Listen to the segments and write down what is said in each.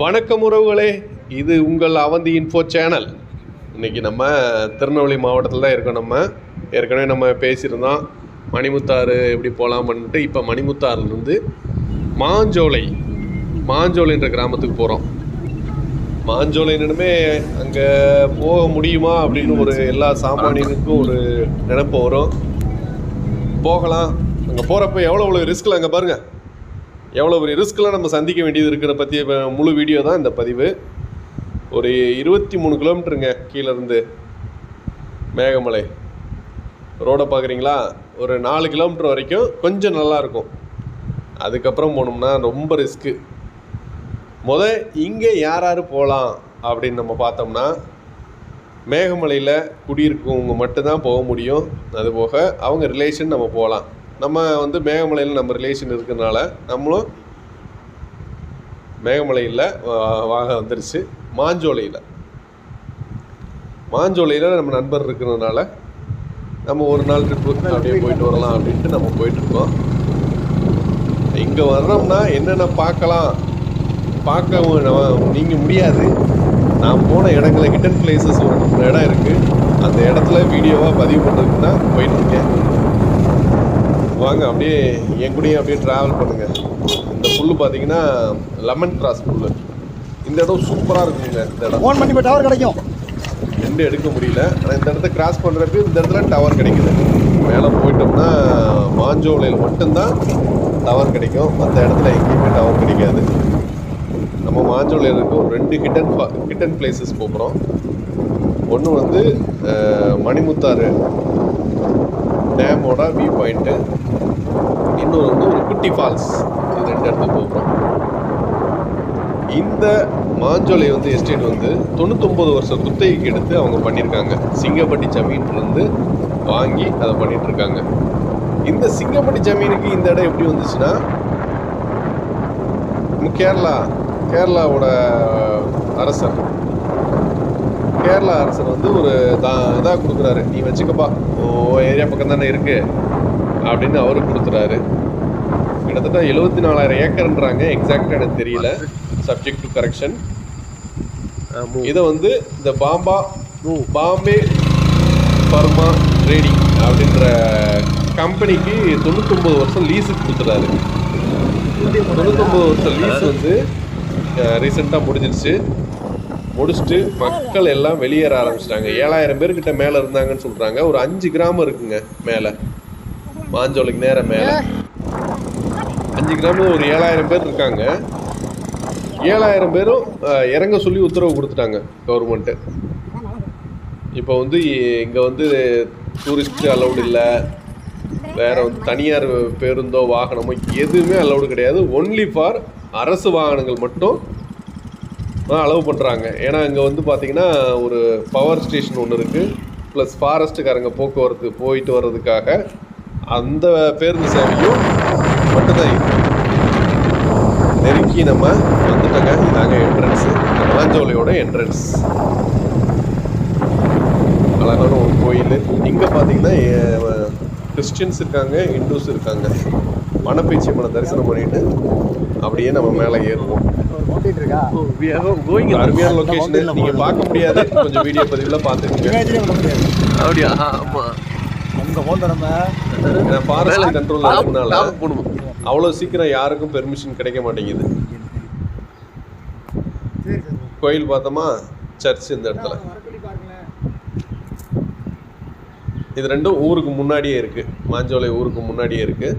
வணக்கம் உறவுகளே இது உங்கள் அவந்தி இன்ஃபோ சேனல் இன்றைக்கி நம்ம திருநெல்வேலி மாவட்டத்தில் தான் இருக்கோம் நம்ம. ஏற்கனவே நம்ம பேசியிருந்தோம் மணிமுத்தாறு எப்படி போகலாம்னுட்டு இப்போ மணிமுத்தாறுலேருந்து மாஞ்சோலை மாஞ்சோலைன்ற கிராமத்துக்கு போகிறோம் மாஞ்சோலைனுமே அங்கே போக முடியுமா அப்படின்னு ஒரு எல்லா சாமானியனுக்கும் ஒரு நினப்பு வரும். போகலாம். அங்கே போகிறப்ப எவ்வளோ எவ்வளோ ரிஸ்கில் அங்கே பாருங்கள் எவ்வளோ பெரிய ரிஸ்க்லாம் நம்ம சந்திக்க வேண்டியது இருக்கிற பற்றிய முழு வீடியோ தான் இந்த பதிவு. ஒரு இருபத்தி மூணு கிலோமீட்டருங்க கீழேருந்து மேகமலை. ரோடை பார்க்குறீங்களா ஒரு நாலு கிலோமீட்டர் வரைக்கும் கொஞ்சம் நல்லாயிருக்கும் அதுக்கப்புறம் போனோம்னா ரொம்ப ரிஸ்க்கு முத இங்கே யார் யார் போகலாம் அப்படின்னு நம்ம பார்த்தோம்னா மேகமலையில் குடியிருக்கவங்க மட்டும்தான் போக முடியும். அதுபோக அவங்க ரிலேஷன் நம்ம போகலாம் நம்ம வந்து மேகமலையில் நம்ம ரிலேஷன் இருக்கிறதுனால நம்மளும் மேகமலையில் வாக வந்துருச்சு. மாஞ்சோலையில். மாஞ்சோலையில் நம்ம நண்பர் இருக்கிறதுனால நம்ம ஒரு நாள் ட்ரிப்பு அப்படியே போயிட்டு வரலாம் அப்படின்ட்டு நம்ம போயிட்டுருக்கோம். இங்கே வர்றோம்னா என்னென்ன பார்க்கலாம்? பார்க்க நீங்கள் முடியாது. நான் போன இடங்களை ஹிடன் பிளேசஸ் ஒரு இடம் இருக்குது அந்த இடத்துல வீடியோவாக பதிவு பண்ணுறதுக்கு தான் போயிட்டுருக்கேன். வாங்க அப்படியே என் கூடயே அப்படியே ட்ராவல் பண்ணுங்கள் இந்த புல்லு பார்த்தீங்கன்னா லெமன் கிராஸ் புல்லு. இந்த இடம் சூப்பராக இருக்குங்க இந்த இடம். ஃபோன் பண்ணி டவர் கிடைக்கும். ரெண்டு எடுக்க முடியல. ஆனால் இந்த இடத்த கிராஸ் பண்ணுறப்ப இந்த இடத்துல டவர் கிடைக்குது. மேலே போயிட்டோம்னா மாஞ்சோலையில் மட்டும்தான் டவர் கிடைக்கும். மற்ற இடத்துல எங்கேயுமே டவர் கிடைக்காது. நம்ம மாஞ்சோலையில் இருக்க ஒரு ரெண்டு ஹிட்டன் ஹிட்டன் பிளேசஸ் போகிறோம் ஒன்று வந்து மணிமுத்தாறு. டேமோட வியூ பாயிண்ட்டு இன்னொரு வந்து ஒரு குட்டி ஃபால்ஸ் இது ரெண்டு இடத்துக்கு போகிறோம். இந்த மாஞ்சோலை வந்து எஸ்டேட் வந்து தொண்ணூத்தொம்பது வருஷம் குத்தகைக்கு எடுத்து அவங்க பண்ணியிருக்காங்க. சிங்கப்பட்டி ஜமீன்லேருந்து வாங்கி அதை பண்ணிட்டு இருக்காங்க. இந்த சிங்கப்பட்டி ஜமீனுக்கு இந்த இடம் எப்படி வந்துச்சுன்னா கேரளா கேரளாவோட அரசர். கேரளா அரசர் வந்து ஒரு தான் இதாக கொடுக்குறாரு. நீ வச்சுக்கப்பா. ஓ ஏரியா பக்கம் தானே இருக்கு. அப்படின்னு அவரு கொடுத்துறாரு. கிட்டத்தட்ட எழுபத்தி நாலாயிரம் ஏக்கர்ன்றாங்க எக்ஸாக்டாக எனக்கு தெரியல. சப்ஜெக்ட் டு கரெக்ஷன் இதை வந்து இந்த பாம்பா பாம்பே பர்மா ட்ரேடிங் அப்படின்ற கம்பெனிக்கு தொண்ணூத்தொம்பது வருஷம் லீஸுக்கு கொடுத்துறாரு தொண்ணூத்தொம்பது வருஷம் லீஸ் வந்து ரீசெண்டாக முடிஞ்சிருச்சு. முடிச்சுட்டு மக்கள் எல்லாம் வெளியேற ஆரம்பிச்சிட்டாங்க. ஏழாயிரம் பேர்கிட்ட மேலே இருந்தாங்கன்னு சொல்கிறாங்க ஒரு அஞ்சு கிராமம் இருக்குங்க மேலே. மாஞ்சோலுக்கு நேரம் மேலே. அஞ்சு கிராமம் ஒரு ஏழாயிரம் பேர் இருக்காங்க. ஏழாயிரம் பேரும் இறங்க சொல்லி உத்தரவு கொடுத்துட்டாங்க கவர்மெண்ட்டு இப்போ வந்து இங்கே வந்து டூரிஸ்ட் அலௌடு இல்லை. வேற வந்து தனியார் பேருந்தோ வாகனமோ எதுவுமே அலௌடு கிடையாது. ஒன்லி ஃபார் அரசு வாகனங்கள் மட்டும் அலோவ் பண்ணுறாங்க ஏன்னா இங்கே வந்து பார்த்தீங்கன்னா ஒரு பவர் ஸ்டேஷன் ஒன்று இருக்குது ப்ளஸ் ஃபாரஸ்ட்டுக்காரங்க போக்குவரத்து போயிட்டு வர்றதுக்காக அந்த பேருந்து சேவையும் மட்டும்தான் நெருக்கி நம்ம வந்துட்டோங்க. இதாங்க என்ட்ரன்ஸு மாஞ்சோலையோட என்ட்ரன்ஸ் அழகான ஒரு கோயில். இங்கே பார்த்தீங்கன்னா கிறிஸ்டின்ஸ் இருக்காங்க இந்துஸ் இருக்காங்க. மணப்பேச்சி மன தரிசனம் பண்ணிட்டு அப்படியே நம்ம மேலே ஏறுவோம். அருமையான லொகேஷன் நீங்க பார்க்க முடியாது. கொஞ்சம் வீடியோ பதிவுல முடியாது. அப்படியா? ஆமா. அங்க போந்த நம்ம ஃபாரஸ்ட் கண்ட்ரோல் அவ்வளவு சீக்கிரம் யாருக்கும் பெர்மிஷன் கிடைக்க மாட்டேங்குது. கோயில் பார்த்தோமா? சர்ச் இந்த இடத்துல. இது ரெண்டும் ஊருக்கு முன்னாடியே இருக்கு. மாஞ்சோலை ஊருக்கு முன்னாடியே இருக்கு.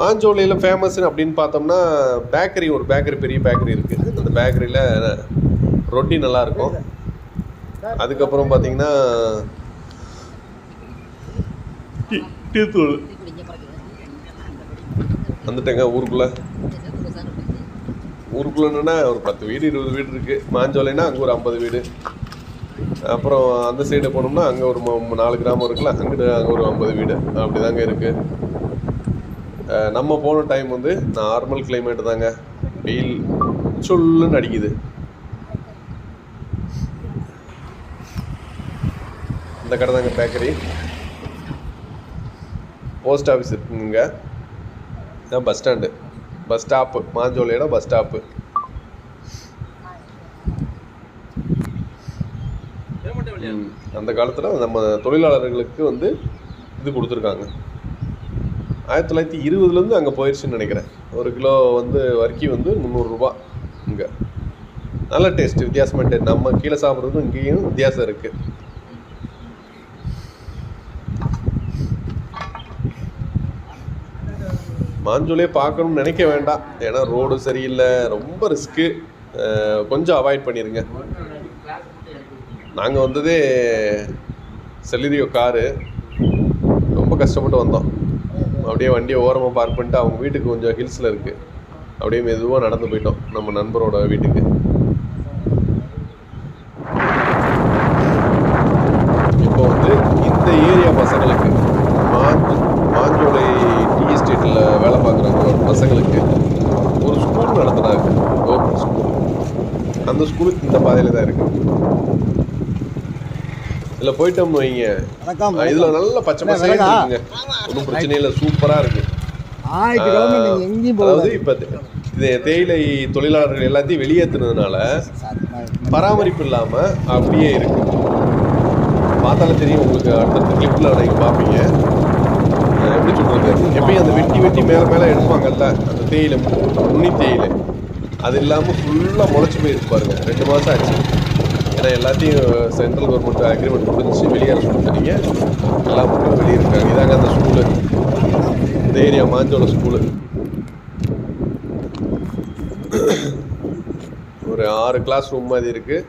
மாஞ்சோலையில் ஃபேமஸ் அப்படின்னு பார்த்தோம்னா பேக்கரி ஒரு பேக்கரி பெரிய பேக்கரி இருக்கு. அந்த பேக்கரியில் ரொட்டி நல்லா இருக்கும். அதுக்கப்புறம் பார்த்தீங்கன்னா டீ- வந்துட்டேங்க ஊருக்குள்ள. ஊருக்குள்ளன்னா ஒரு பத்து வீடு இருபது வீடு இருக்கு. மாஞ்சோலைனா அங்கே ஒரு ஐம்பது வீடு. அப்புறம் அந்த சைடு போனோம்னா அங்கே ஒரு நாலு கிராமம் இருக்குல்ல அங்கிட்டு அங்கே ஒரு ஐம்பது வீடு. அப்படிதாங்க இருக்கு. அஹ் நம்ம போன டைம் வந்து நார்மல் கிளைமேட் தாங்க. வெயில் சொல்லுன்னு அடிக்குது. இந்த கடை தாங்க பேக்கரி போஸ்ட் ஆஃபீஸ் இருக்குங்க. இதான் பஸ் ஸ்டாண்டு பஸ் ஸ்டாப்பு மாஞ்சோலியோட பஸ் ஸ்டாப்பு அந்த காலத்தில் நம்ம தொழிலாளர்களுக்கு வந்து இது கொடுத்துருக்காங்க. ஆயிரத்தி தொள்ளாயிரத்தி இருபதுலேருந்து அங்கே போயிடுச்சுன்னு நினைக்கிறேன். ஒரு கிலோ வந்து வர்க்கி வந்து முந்நூறுரூபா இங்கே. நல்ல டேஸ்ட் வித்தியாசமாக டேஸ்ட் நம்ம கீழே சாப்பிட்றதும் இங்கேயும் வித்தியாசம் இருக்குது மாஞ்சோலே பார்க்கணும்னு நினைக்க வேண்டாம். ஏன்னா ரோடு சரியில்லை ரொம்ப ரிஸ்க்கு. கொஞ்சம் அவாய்ட் பண்ணிடுங்க நாங்கள் வந்ததே செலிரியோ காரு. ரொம்ப கஷ்டப்பட்டு வந்தோம். அப்படியே வண்டியை ஓரமாக பார்க் பண்ணிட்டு அவங்க வீட்டுக்கு கொஞ்சம் ஹில்ஸில் இருக்குது அப்படியே மெதுவாக நடந்து போயிட்டோம் நம்ம நண்பரோட வீட்டுக்கு. இப்போ வந்து இந்த ஏரியா பசங்களுக்கு மாஞ்சு மாஞ்சோலை டீ எஸ்டேட்டில் வேலை பார்க்குறவங்க பசங்களுக்கு ஒரு ஸ்கூல் நடத்துனாங்க. கவர்மெண்ட் ஸ்கூல் அந்த ஸ்கூலுக்கு இந்த பாதையில் தான் இருக்கு. இதில் போயிட்டோம்னு வைங்க. இதுல நல்ல பச்சை பசங்க? இருக்குங்க. ஒன்றும் பிரச்சனை இல்லை. சூப்பரா இருக்கு. ஞாயிற்றுக்கிழமை நீங்கள் எங்கேயும் அதாவது இப்ப இது தேயிலை தொழிலாளர்கள் எல்லாத்தையும் வெளியேற்றுனதுனால பராமரிப்பு இல்லாம அப்படியே இருக்கு. பார்த்தாலே தெரியும் உங்களுக்கு அடுத்தடுத்த கிளிப்ல நீங்க பார்ப்பீங்க. எப்படி சொல்றது? எப்பயும் அந்த வெட்டி வெட்டி மேல மேல எடுப்பாங்கல்ல அந்த தேயிலை நுனி தேயிலை. அது இல்லாம ஃபுல்லா முளைச்சு போயிருக்கு பாருங்க. ரெண்டு மாசம் ஆச்சு. ஏன்னா எல்லாத்தையும் சென்ட்ரல் கவர்மெண்ட் அக்ரிமெண்ட் முடிஞ்சு வெளியேற சொல்லிட்டீங்க எல்லா மக்களும் வெளியே இருக்காங்க. இதாங்க அந்த ஸ்கூலு இந்த ஏரியா மாஞ்சோட ஸ்கூலு ஒரு ஆறு கிளாஸ் ரூம் மாதிரி இருக்குது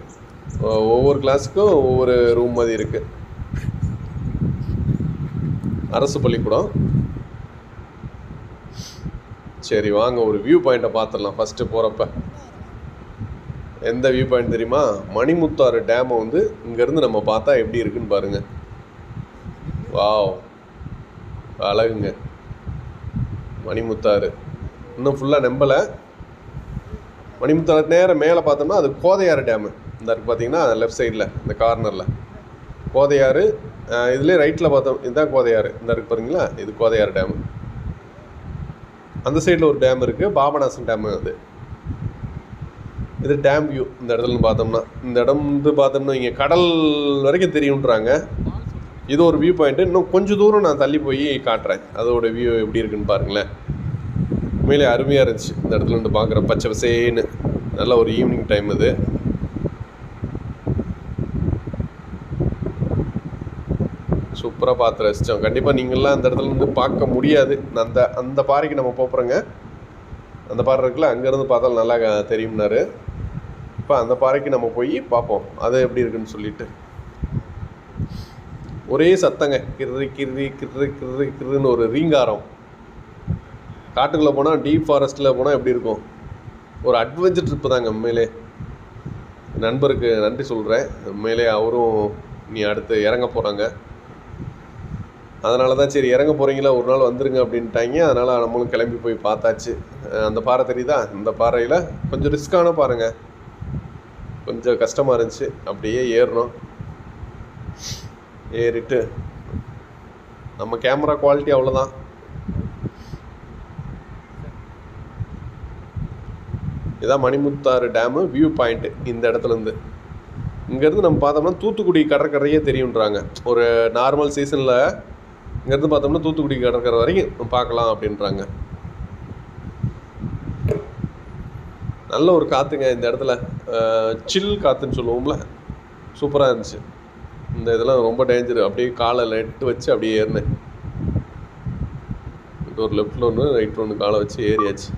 ஒவ்வொரு கிளாஸுக்கும் ஒவ்வொரு ரூம் மாதிரி இருக்குது அரசு பள்ளிக்கூடம். சரி வாங்க. ஒரு வியூ பாயிண்ட்டை பார்த்துடலாம். ஃபஸ்ட்டு போகிறப்ப எந்த வியூ பாயிண்ட் தெரியுமா? மணிமுத்தாறு டேமை வந்து இங்கேருந்து நம்ம பார்த்தா எப்படி இருக்குன்னு பாருங்க. வாவ் அழகுங்க. மணிமுத்தாறு. இன்னும் ஃபுல்லாக நம்பலை. மணிமுத்தாறு நேரம் மேலே பார்த்தோம்னா அது கோதையாறு டேமு இந்த இருக்குது பார்த்தீங்கன்னா லெஃப்ட் சைடில் இந்த கார்னரில் கோதையாறு இதுலேயே ரைட்டில் பார்த்தோம் இதுதான் கோதையாறு. இந்த இருக்கு பாருங்களா இது கோதையாறு டேமு அந்த சைடில் ஒரு டேம் இருக்குது பாபநாசன் டேமு அது. இது டேம் வியூ இந்த இடத்துல இருந்து பார்த்தோம்னா இந்த இடம் வந்து பார்த்தோம்னா இங்கே கடல் வரைக்கும் தெரியுன்றாங்க இது ஒரு வியூ பாயிண்ட்டு இன்னும் கொஞ்சம் தூரம் நான் தள்ளி போய் காட்டுறேன். அதோட வியூ எப்படி இருக்குன்னு பாருங்களேன். உண்மையிலே அருமையாக இருந்துச்சு. இந்த இடத்துல இருந்து பார்க்குற பச்சை பசேன்னு. நல்ல ஒரு ஈவினிங் டைம் இது சூப்பராக பார்த்து ரசித்தோம் கண்டிப்பாக நீங்கள்லாம் அந்த இடத்துல இருந்து பார்க்க முடியாது. அந்த அந்த பாறைக்கு நம்ம போகிறோங்க அந்த பாறை இருக்குல்ல அங்கேருந்து பார்த்தாலும் நல்லா தெரியும்னாரு. இப்போ அந்த பாறைக்கு நம்ம போய் பார்ப்போம். அது எப்படி இருக்குன்னு சொல்லிட்டு. ஒரே சத்தங்க. கிர்ரி கிர்ரி கிர்ரி கிர்ரி கிர்ருன்னு ஒரு ரீங்காரம். காட்டுக்குள்ளே போனால் டீப் ஃபாரஸ்ட்டில் போனால் எப்படி இருக்கும்? ஒரு அட்வென்ச்சர் ட்ரிப்பு தாங்க உண்மையிலே. நண்பருக்கு நன்றி சொல்கிறேன் உண்மையிலே அவரும் நீ அடுத்து இறங்க போகிறாங்க அதனால தான் சரி இறங்க போகிறீங்களா ஒரு நாள் வந்துருங்க அப்படின்ட்டாங்க. அதனால் நம்மளும் கிளம்பி போய் பார்த்தாச்சு. அந்த பாறை தெரியுதா? இந்த பாறையில் கொஞ்சம் ரிஸ்க்கான பாருங்க கொஞ்சம் கஷ்டமாக இருந்துச்சு. அப்படியே ஏறணும். ஏறிட்டு நம்ம கேமரா குவாலிட்டி அவ்வளோதான் இதான் மணிமுத்தாறு டேமு வியூ பாயிண்ட் இந்த இடத்துலேருந்து இங்கேருந்து நம்ம பார்த்தோம்னா தூத்துக்குடி கடற்கரையே தெரியுன்றாங்க ஒரு நார்மல் சீசனில் இங்கேருந்து பார்த்தோம்னா தூத்துக்குடி கடற்கரை வரைக்கும் பார்க்கலாம் அப்படின்றாங்க. நல்ல ஒரு காற்றுங்க இந்த இடத்துல. சில் காற்றுன்னு சொல்லுவோம்ல. சூப்பராக இருந்துச்சு. இந்த இதெல்லாம் ரொம்ப டேஞ்சர் அப்படியே காலை நெட்டு வச்சு அப்படியே ஏறினேன். இது ஒரு லெஃப்டில் ஒன்று ரைட்டில் ஒன்று காலை வச்சு ஏறியாச்சு.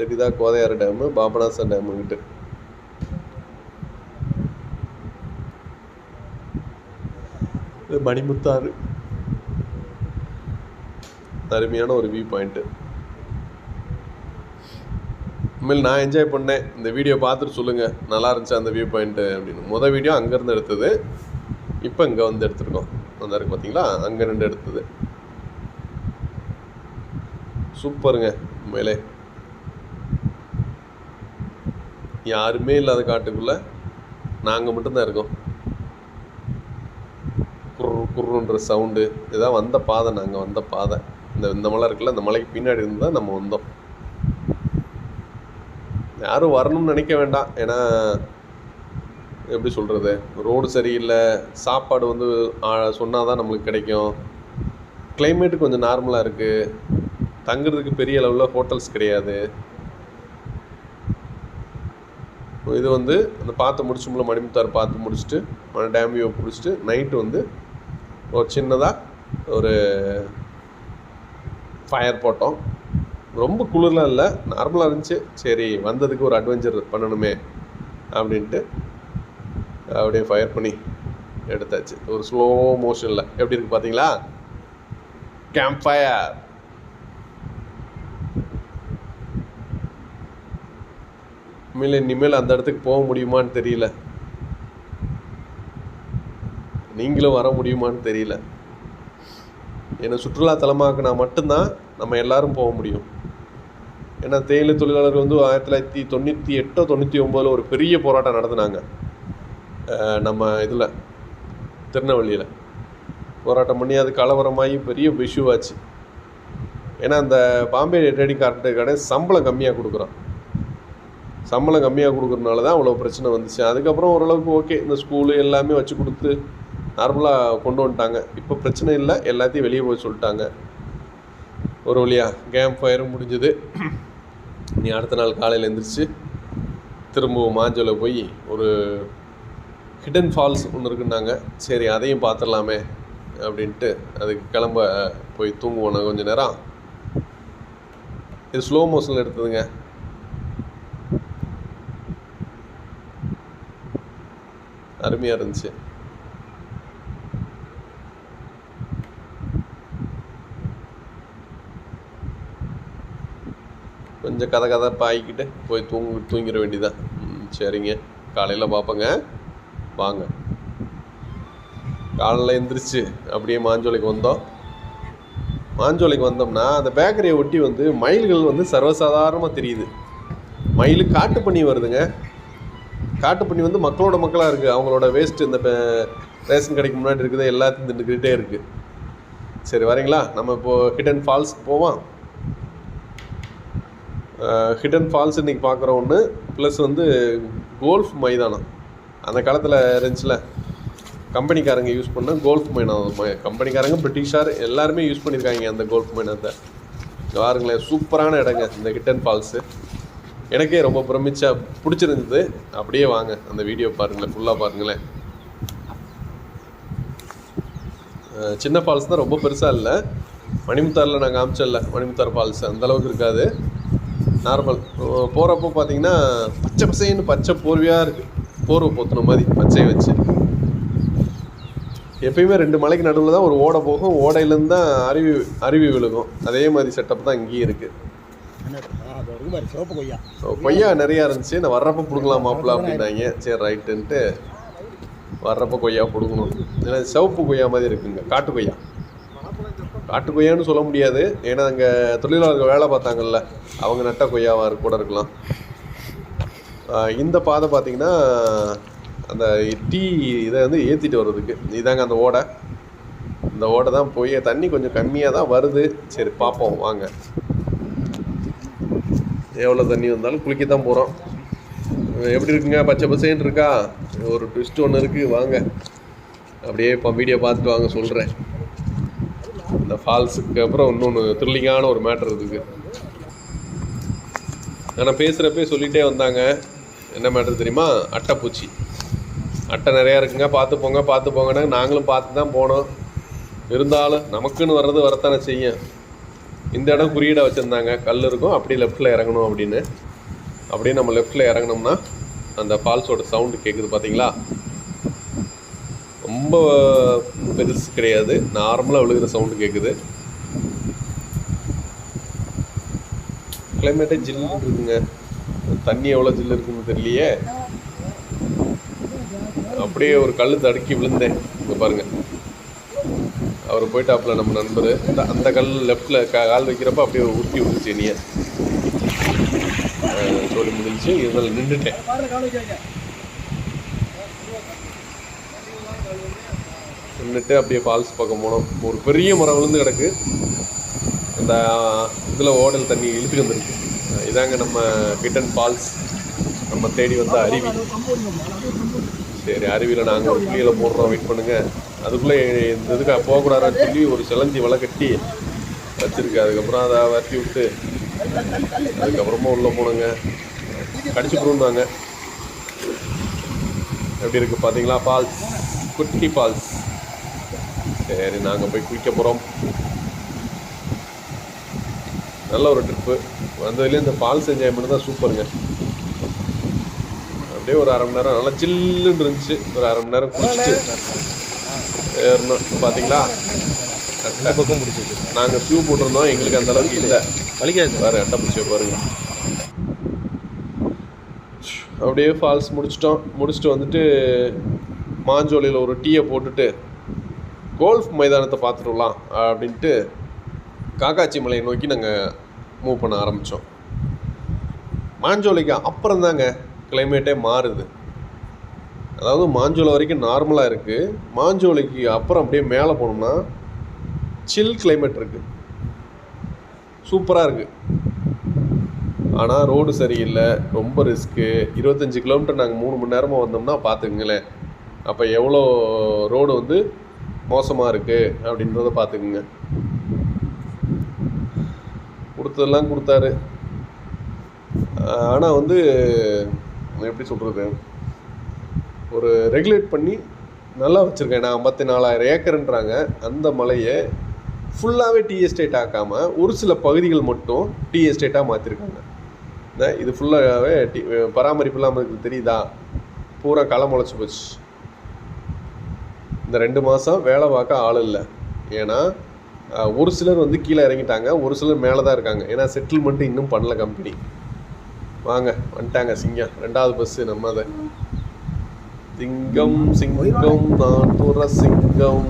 தெரியுதா? கோதையாறு டேமு பாபநாசம் டேமுங்கிட்டு இது மணிமுத்தாறு. அருமையான ஒரு வியூ பாயிண்ட்டு உண்மையில் நான் என்ஜாய் பண்ணேன். இந்த வீடியோ பார்த்துட்டு சொல்லுங்கள் நல்லா இருந்துச்சு அந்த வியூ பாயிண்ட்டு அப்படின்னு. மொதல் வீடியோ அங்கேருந்து எடுத்தது. இப்போ இங்கே வந்து எடுத்திருக்கோம். வந்தாருக்கு பார்த்தீங்களா அங்கே நின்று எடுத்தது. சூப்பருங்க உண்மையிலே. யாருமே இல்லாத காட்டுக்குள்ளே நாங்கள் மட்டும்தான் இருக்கோம். குரு குர்ருன்ற சவுண்டு இதான் வந்த பாதை நாங்கள் வந்த பாதை. இந்த இந்த மலை இருக்குல்ல இந்த மலைக்கு பின்னாடி இருந்து தான் நம்ம வந்தோம். யாரும் வரணும்னு நினைக்க வேண்டாம். ஏன்னா எப்படி சொல்கிறது ரோடு சரியில்லை. சாப்பாடு வந்து சொன்னால் தான் நம்மளுக்கு கிடைக்கும். கிளைமேட்டு கொஞ்சம் நார்மலாக இருக்குது தங்குறதுக்கு பெரிய அளவில் ஹோட்டல்ஸ் கிடையாது. இது வந்து அந்த பார்த்து முடிச்சும்ல மணிமுத்தார் பார்த்து முடிச்சுட்டு மன டேம் வியூ பிடிச்சிட்டு நைட்டு வந்து ஒரு சின்னதாக ஒரு ஃபயர் போட்டோம். ரொம்ப குளிர்லாம் இல்லை. நார்மலாக இருந்துச்சு. சரி வந்ததுக்கு ஒரு அட்வென்ச்சர் பண்ணணுமே அப்படின்ட்டு அப்படியே ஃபயர் பண்ணி எடுத்தாச்சு. ஒரு ஸ்லோ மோஷனில் எப்படி இருக்கு பார்த்தீங்களா கேம்ப் ஃபயர் உண்மையில் இனிமேல் அந்த இடத்துக்கு போக முடியுமான்னு தெரியல. நீங்களும் வர முடியுமான்னு தெரியல. ஏன்னா சுற்றுலா தலமாக்குனா மட்டும்தான் நம்ம எல்லாரும் போக முடியும். ஏன்னா தேயிலை தொழிலாளர்கள் வந்து ஆயிரத்தி தொள்ளாயிரத்தி தொண்ணூற்றி எட்டோ தொண்ணூற்றி ஒம்போதில் ஒரு பெரிய போராட்டம் நடத்தினாங்க. நம்ம இதில் திருநெல்வேலியில். போராட்டம் பண்ணி அது கலவரமாகி பெரிய இஷ்யூ ஆச்சு ஏன்னா அந்த பாம்பே ட்ரேடிங் கார்டு சம்பளம் கம்மியாக கொடுக்குறான் சம்பளம் கம்மியாக கொடுக்குறனால தான் அவ்வளோ பிரச்சனை வந்துச்சு. அதுக்கப்புறம் ஓரளவுக்கு ஓகே. இந்த ஸ்கூலு எல்லாமே வச்சு கொடுத்து நார்மலாக கொண்டு வந்துட்டாங்க. இப்போ பிரச்சனை இல்லை. எல்லாத்தையும் வெளியே போய் சொல்லிட்டாங்க. ஒரு வழியா கேம்ப் ஃபயரும் முடிஞ்சது. நீ அடுத்த நாள் காலையில் எழுந்திரிச்சு திரும்பவும் மாஞ்சோவில் போய் ஒரு ஹிடன் ஃபால்ஸ் ஒன்று இருக்குன்னாங்க. சரி அதையும் பார்த்துடலாமே அப்படின்ட்டு அதுக்கு கிளம்ப போய் தூங்குவோம் நான் கொஞ்சம் நேரம். இது ஸ்லோ மோஷனில் எடுத்ததுங்க. அருமையாக இருந்துச்சு. கொஞ்சம் கதை கதை பாய்க்கிட்டு போய் தூங்க தூங்கிட வேண்டியதான் ம், சரிங்க. காலையில் பார்ப்போங்க வாங்க. காலையில் எந்திரிச்சு அப்படியே மாஞ்சோலைக்கு வந்தோம். மாஞ்சோலைக்கு வந்தோம்னா அந்த பேக்கரியை ஒட்டி வந்து மயில்கள் வந்து சர்வசாதாரணமாக தெரியுது. மயில் காட்டு பண்ணி வருதுங்க. காட்டு பண்ணி வந்து மக்களோட மக்களாக இருக்குது அவங்களோட வேஸ்ட் இந்த ரேஷன் கடைக்கு முன்னாடி இருக்குது எல்லாத்தையும் தின்னுக்கிட்டே இருக்குது சரி வரீங்களா? நம்ம இப்போது ஹிடன் ஃபால்ஸ்க்கு போவோம். ஹிடன் ஃபால்ஸ் இன்றைக்கி பார்க்குற ஒன்று ப்ளஸ் வந்து கோல்ஃப் மைதானம். அந்த காலத்தில் இருந்துச்சுல கம்பெனிக்காரங்க யூஸ் பண்ண கோல்ஃப் மைதானம் கம்பெனிக்காரங்க பிரிட்டிஷார் எல்லாருமே யூஸ் பண்ணியிருக்காங்க அந்த கோல்ஃப் மைதானத்தை. பாருங்களேன் சூப்பரான இடங்க இந்த ஹிட்டன் ஃபால்ஸு எனக்கே ரொம்ப பிரமிச்சா பிடிச்சிருந்தது. அப்படியே வாங்க அந்த வீடியோ பாருங்களேன் ஃபுல்லாக பாருங்களேன். சின்ன ஃபால்ஸ் தான் ரொம்ப பெருசாக இல்லை. மணிமுத்தாரில் நான் காமிச்சல மணிமுத்தார் ஃபால்ஸ் அந்த அளவுக்கு இருக்காது. நார்மல் போகிறப்போ பார்த்தீங்கன்னா பச்சை பசைன்னு பச்சை போர்வையாக இருக்குது போர்வை போத்துன மாதிரி பச்சை வச்சு. எப்பயுமே ரெண்டு மலைக்கு நடுவில் தான் ஒரு ஓடை போகும். ஓடையிலேருந்து தான் அருவி அருவி விழுகும். அதே மாதிரி செட்டப் தான் இங்கேயும் இருக்குது கொய்யா கொய்யா நிறையா இருந்துச்சு. நான் வர்றப்போ பிடுங்கலாம் மாப்பிள்ள அப்படின்னாங்க. சரி ரைட்டுன்ட்டு வர்றப்போ கொய்யா பிடுங்கணும். ஏன்னா சிவப்பு கொய்யா மாதிரி இருக்குங்க. காட்டு கொய்யா. காட்டு கொய்யான்னு சொல்ல முடியாது. ஏன்னா அங்கே தொழிலாளர்கள் வேலை பார்த்தாங்கல்ல. அவங்க நட்ட கொய்யாவாக கூட இருக்கலாம். இந்த பாதை பார்த்தீங்கன்னா அந்த டீ இதை வந்து ஏற்றிட்டு வர்றதுக்கு. இதாங்க அந்த ஓடை. இந்த ஓடை தான் போய் தண்ணி கொஞ்சம் கம்மியாக தான் வருது. சரி பார்ப்போம் வாங்க. எவ்வளோ தண்ணி வந்தாலும் குளிக்க தான் போகிறோம் எப்படி இருக்குங்க? பச்சை பசேன்னு இருக்கா? ஒரு ட்விஸ்ட் ஒன்று இருக்குது வாங்க. அப்படியே இப்போ வீடியோ பார்த்துட்டு வாங்க சொல்கிறேன் இந்த ஃபால்ஸுக்கு அப்புறம் இன்னொன்று த்ரில்லிங்கான ஒரு மேட்டர் இருக்குது ஆனால் பேசுகிறப்பே சொல்லிகிட்டே வந்தாங்க. என்ன மேட்டர் தெரியுமா? அட்டைப்பூச்சி அட்டை நிறையா இருக்குங்க. பார்த்து போங்க பார்த்து போங்கன்னா நாங்களும் பார்த்து தான் போனோம். இருந்தாலும் நமக்குன்னு வர்றது வரத்தானே செய்யும். இந்த இடம் குறியீடாக வச்சுருந்தாங்க. கல் இருக்கும். அப்படியே லெஃப்ட்டில் இறங்கணும் அப்படின்னு. அப்படியே நம்ம லெஃப்ட்டில் இறங்கினோம்னா அந்த ஃபால்ஸோட சவுண்டு கேட்குது பார்த்தீங்களா ரொம்ப பெருசு கிடையாது. நார்மலாக விழுகிற சவுண்டு கேட்குது கிளைமேட்டே ஜில்லுன்னு இருக்குங்க. தண்ணி எவ்வளோ ஜில்லு இருக்குன்னு தெரியலையே. அப்படியே ஒரு கல் தடுக்கி விழுந்தேன். இங்கே பாருங்க. அவர் போயிட்டாப்புல நம்ம நண்பர். அந்த அந்த கல் லெஃப்டில் கால் வைக்கிறப்ப அப்படியே உருட்டி விட்டுச்சு என்னைய. சொல்லி முடிஞ்சு இருந்தாலும் நின்றுட்டேன். நின்றுட்டு அப்படியே ஃபால்ஸ் பக்கம் போனோம். ஒரு பெரிய மரம் விழுந்து கிடக்கு. அந்த இதில் ஓடல் தண்ணி இழுத்துட்டு வந்துருக்கு. இதாங்க நம்ம கிட்டன் ஃபால்ஸ் நம்ம தேடி வந்த அருவி. சரி அருவியில் நாங்கள் ஒரு கீழே போடுறோம். வெயிட் பண்ணுங்கள் அதுக்குள்ளே இந்த இதுக்கு போகக்கூடாதுன்னு சொல்லி ஒரு சிலந்தி வலை கட்டி வச்சுருக்கு. அதுக்கப்புறம் அதை வரட்டி விட்டு அதுக்கப்புறமா உள்ளே போனோங்க கடிச்சு போடுவாங்க எப்படி இருக்குது பார்த்தீங்களா? ஃபால்ஸ் குட்டி ஃபால்ஸ் சரி நாங்கள் போய் குளிக்க போகிறோம் நல்ல ஒரு ட்ரிப்பு வந்ததுலேயே இந்த ஃபால்ஸ் என்ஜாய்மெண்ட் தான் சூப்பருங்க அப்படியே ஒரு அரை மணி நேரம் நல்லா சில்லுன்னு இருந்துச்சு. ஒரு அரை மணி நேரம் குளிச்சுட்டு ஏறணும். பார்த்தீங்களா இந்த பக்கம் முடிச்சிருக்கு. நாங்கள் ஷூ போட்டிருந்தோம். எங்களுக்கு அந்த அளவுக்கு இல்லை. வலிக்காது. வேறு அட்டை பிடிச்சி பாருங்க. அப்படியே ஃபால்ஸ் முடிச்சிட்டோம். முடிச்சுட்டு வந்துட்டு மாஞ்சோலையில் ஒரு டீயை போட்டுட்டு கோல்ஃப் மைதானத்தை பார்த்துட்டுலாம் அப்படின்ட்டு காக்காச்சி மலையை நோக்கி நாங்கள் மூவ் பண்ண ஆரம்பித்தோம் மாஞ்சோலைக்கு அப்புறம் தாங்க கிளைமேட்டே மாறுது. அதாவது மாஞ்சோலை வரைக்கும் நார்மலாக இருக்குது மாஞ்சோலைக்கு அப்புறம் அப்படியே மேலே போனோம்னா சில் கிளைமேட் இருக்குது சூப்பராக இருக்குது ஆனால் ரோடு சரியில்லை ரொம்ப ரிஸ்க்கு இருபத்தஞ்சி கிலோமீட்டர் நாங்கள் மூணு மணி நேரமாக வந்தோம்னா பார்த்துக்குங்களேன். அப்போ எவ்வளோ ரோடு வந்து மோசமாக இருக்குது அப்படின்றத பார்த்துக்குங்க. கொடுத்ததெல்லாம் கொடுத்தாரு. ஆனால் வந்து எப்படி சொல்கிறது ஒரு ரெகுலேட் பண்ணி நல்லா வச்சுருக்கேன். நான் ஐம்பத்தி நாலாயிரம் ஏக்கருன்றாங்க. அந்த மலையை ஃபுல்லாகவே டீ எஸ்டேட் ஆக்காமல் ஒரு சில பகுதிகள் மட்டும் டீ எஸ்டேட்டாக மாற்றிருக்காங்க இது ஃபுல்லாகவே டீ பராமரிப்பு இல்லாமல் இருக்குது தெரியுதா? பூரா களை முளைச்சி போச்சு. இந்த ரெண்டு மாதம் வேலை பார்க்க ஆள் இல்லை. ஏன்னா ஒரு சிலர் வந்து கீழே இறங்கிட்டாங்க ஒரு சிலர் மேலே தான் இருக்காங்க. ஏன்னா செட்டில்மெண்ட்டு இன்னும் பண்ணல கம்பெனி வாங்க வந்துட்டாங்க சிங்கம். ரெண்டாவது பஸ்ஸு நம்ம அதை சிங்கம் சிங்கம் நான் துற சிங்கம்.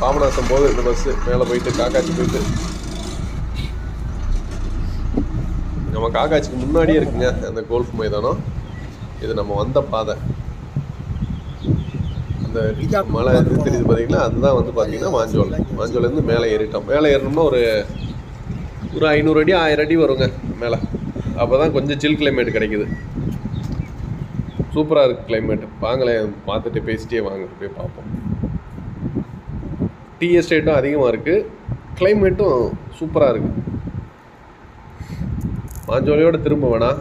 பாபநாசம் போது இந்த பஸ்ஸு மேலே போயிட்டு காக்காச்சி போயிட்டு. நம்ம காக்காச்சிக்கு முன்னாடியே இருக்குங்க அந்த கோல்ஃப் மைதானம். இது நம்ம வந்த பாதை. அந்த மலை தெரியுது பார்த்தீங்கன்னா அதுதான் வந்து பார்த்தீங்கன்னா மாஞ்சோலை மாஞ்சோலேருந்து மேலே ஏறிட்டோம். மேலே ஏறணும்னா ஒரு ஒரு ஐநூறு அடி ஆயிரம் அடி வருங்க மேலே. அப்போ தான் கொஞ்சம் சில் கிளைமேட் கிடைக்குது. சூப்பராக இருக்குது கிளைமேட் வாங்களேன் பார்த்துட்டு பேசிட்டே வாங்க. போய் பார்ப்போம். டீ எஸ்டேட்டும் அதிகமாக இருக்குது கிளைமேட்டும் சூப்பராக இருக்குது மாஞ்சோலையோட திரும்ப வேணாம்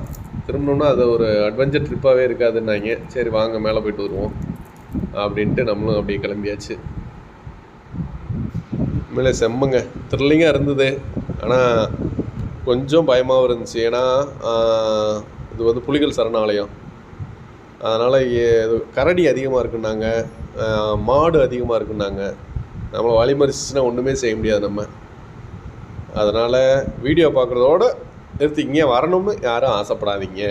திரும்பணும்னா அது ஒரு அட்வென்ச்சர் ட்ரிப்பாகவே இருக்காதுன்னாங்க. சரி வாங்க மேலே போயிட்டு வருவோம். அப்படின்ட்டு நம்மளும் அப்படியே கிளம்பியாச்சு. உண்மையிலே செம்மங்க. த்ரில்லிங்காக இருந்தது. ஆனால் கொஞ்சம் பயமாகவும் இருந்துச்சு. ஏன்னா இது வந்து புலிகள் சரணாலயம். அதனால் கரடி அதிகமாக இருக்குன்னாங்க. மாடு அதிகமாக இருக்குன்னாங்க. நம்மளை வழிமறிச்சுன்னா ஒன்றுமே செய்ய முடியாது நம்ம. அதனால் வீடியோ பார்க்குறதோட நிறுத்தி இங்கே வரணும்னு யாரும் ஆசைப்படாதீங்க.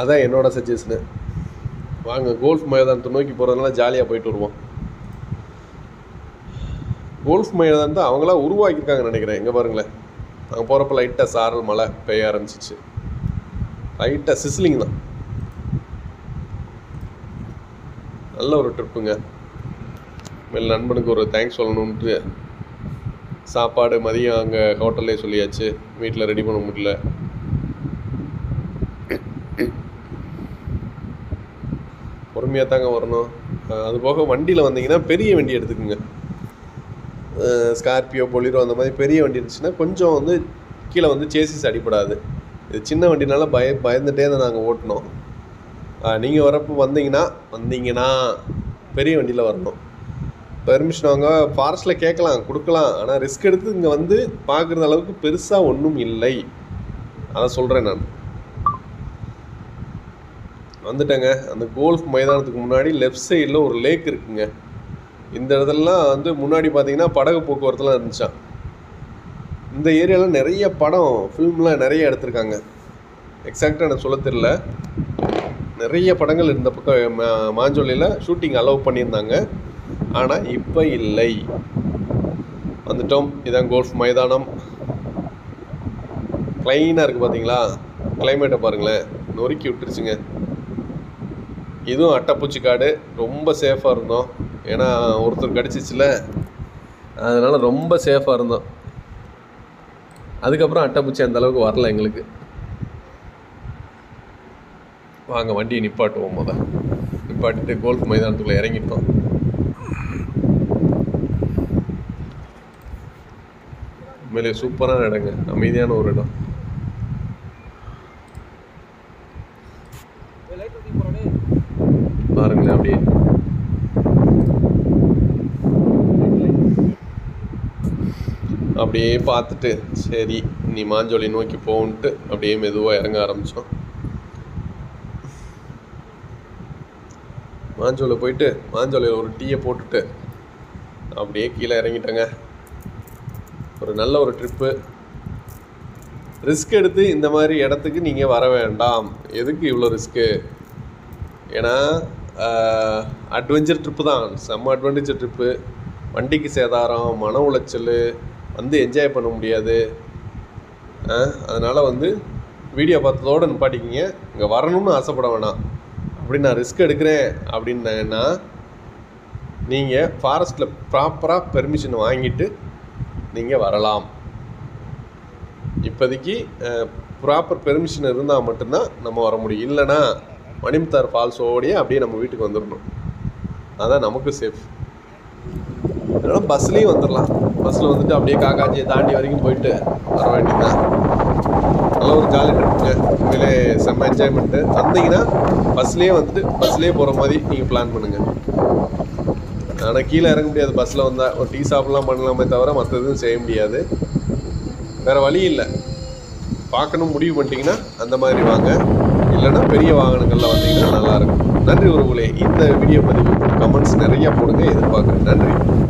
அதான் என்னோட சஜஷனு வாங்க கோல்ஃப் மைதானத்தை நோக்கி போகிறதுனால ஜாலியாக போயிட்டு வருவோம். கோல்ஃப் மைதானத்தை அவங்களா உருவாக்கியிருக்காங்கன்னு நினைக்கிறேன். எங்கே பாருங்களேன். அங்கே போகிறப்ப லைட்டாக சாரல் மழை பெய்ய ஆரம்பிச்சிச்சு. லைட்டாக சிஸ்லிங் தான். நல்ல ஒரு ட்ரிப்புங்க மேல் நண்பனுக்கு ஒரு தேங்க்ஸ் சொல்லணுன்ட்டு சாப்பாடு மதியம் அங்கே ஹோட்டல்லே சொல்லியாச்சு. வீட்டில் ரெடி பண்ண முடியல. பொறுமையாக தாங்க வரணும். அதுபோக அது போக வண்டியில் வந்தீங்கன்னா பெரிய வண்டி எடுத்துக்கோங்க. ஸ்கார்பியோ பொலிரோ அந்த மாதிரி பெரிய வண்டி இருந்துச்சுன்னா கொஞ்சம் வந்து கீழே வந்து சேசிஸ் அடிப்படாது இது சின்ன வண்டினால பய பயந்துட்டே தான் நாங்கள் ஓட்டினோம் நீங்கள் வரப்போ வந்தீங்கன்னா வந்தீங்கன்னா பெரிய வண்டியில் வரணும். பெர்மிஷன் அவங்க ஃபாரஸ்ட்டில் கேட்கலாம் கொடுக்கலாம். ஆனால் ரிஸ்க் எடுத்து இங்கே வந்து பார்க்குற அளவுக்கு பெருசாக ஒன்றும் இல்லை. அதை சொல்கிறேன் நான். வந்துட்டேங்க. அந்த கோல்ஃப் மைதானத்துக்கு முன்னாடி லெஃப்ட் சைடில் ஒரு லேக் இருக்குங்க. இந்த இடத்துலலாம் வந்து முன்னாடி பார்த்தீங்கன்னா படகு போக்குவரத்துலாம் இருந்துச்சான் இந்த ஏரியாவில் நிறைய படம் ஃபில்ம்லாம் நிறைய எடுத்திருக்காங்க. எக்ஸாக்டாக எனக்கு சொல்ல தெரில நிறைய படங்கள் இந்த பக்கம் மா- ஷூட்டிங் அலோவ் பண்ணியிருந்தாங்க. ஆனால் இப்போ இல்லை. வந்துட்டோம். இதான் கோல்ஃப் மைதானம். க்ளைனாக இருக்குது பார்த்தீங்களா கிளைமேட்டை பாருங்களேன். நொறுக்கி விட்டுருச்சுங்க. இதுவும் அட்டைப்பூச்சி காடு ரொம்ப சேஃபாக இருந்தோம். ஏன்னா ஒருத்தர் கடிச்சிச்சுல. அதனால் ரொம்ப சேஃபாக இருந்தோம். அதுக்கப்புறம் அட்டைப்பூச்சி அந்த அளவுக்கு வரல எங்களுக்கு. வாங்க வண்டியை நிப்பாட்டுவோம் முத. நிப்பாட்டிட்டு கோல்ஃப் மைதானத்துக்குள்ளே இறங்கிட்டோம். உண்மையிலே சூப்பரான இடங்க. அமைதியான ஒரு இடம். பாருங்களேன் அப்படியே. அப்படியே பார்த்துட்டு சரி நீ மாஞ்சோலி நோக்கி போன்ட்டு அப்படியே மெதுவாக இறங்க ஆரம்பித்தோம் மாஞ்சோலை போயிட்டு மாஞ்சோலையில் ஒரு டீயை போட்டுட்டு அப்படியே கீழே இறங்கிட்டேங்க. ஒரு நல்ல ஒரு ட்ரிப்பு. ரிஸ்க் எடுத்து இந்த மாதிரி இடத்துக்கு நீங்கள் வர வேண்டாம். எதுக்கு இவ்வளோ ரிஸ்க்கு? ஏன்னா அட்வென்ச்சர் ட்ரிப்பு தான். செம்ம அட்வென்ச்சர் ட்ரிப்பு வண்டிக்கு சேதாரம் மன உளைச்சல் வந்து என்ஜாய் பண்ண முடியாது. அதனால் வந்து வீடியோ பார்த்ததோடு நிப்பாட்டிக்கிங்க. இங்கே வரணும்னு ஆசைப்பட வேணாம். அப்படி நான் ரிஸ்க் எடுக்கிறேன் அப்படின்னா நீங்கள் ஃபாரஸ்ட்டில் ப்ராப்பராக பெர்மிஷன் வாங்கிட்டு நீங்கள் வரலாம். இப்போதைக்கு ப்ராப்பர் பெர்மிஷன் இருந்தால் மட்டும்தான் நம்ம வர முடியும். இல்லைன்னா மணிமுத்தார் ஃபால்ஸோடையே அப்படியே நம்ம வீட்டுக்கு வந்துடணும். அதான் நமக்கு சேஃப் அதனால் பஸ்லேயும் வந்துடலாம். பஸ்ஸில் வந்துட்டு அப்படியே காக்காச்சியை தாண்டி வரைக்கும் போயிட்டு வர வேண்டியதுதான். நல்ல ஒரு ஜாலி ட்ரிப்புங்க உண்மையிலே செம்ம என்ஜாய்மெண்ட்டு வந்தீங்கன்னா பஸ்லேயே வந்துட்டு பஸ்லேயே போகிற மாதிரி நீங்கள் பிளான் பண்ணுங்கள் ஆனால் கீழே இறங்க முடியாது. பஸ்ஸில் வந்தால் ஒரு டீ சாப்பிட்லாம் பண்ணலாமே தவிர மற்ற எதுவும் செய்ய முடியாது. வேறு வழி இல்லை. பார்க்கணும் முடிவு பண்ணிட்டீங்கன்னா அந்த மாதிரி வாங்க. இல்லைன்னா பெரிய வாகனங்களில் வந்தீங்கன்னா நல்லாயிருக்கும் நன்றி உறவுகளே இந்த வீடியோ பதிவு கமெண்ட்ஸ் நிறையா போடுங்க எதிர்பார்க்குறேன். நன்றி.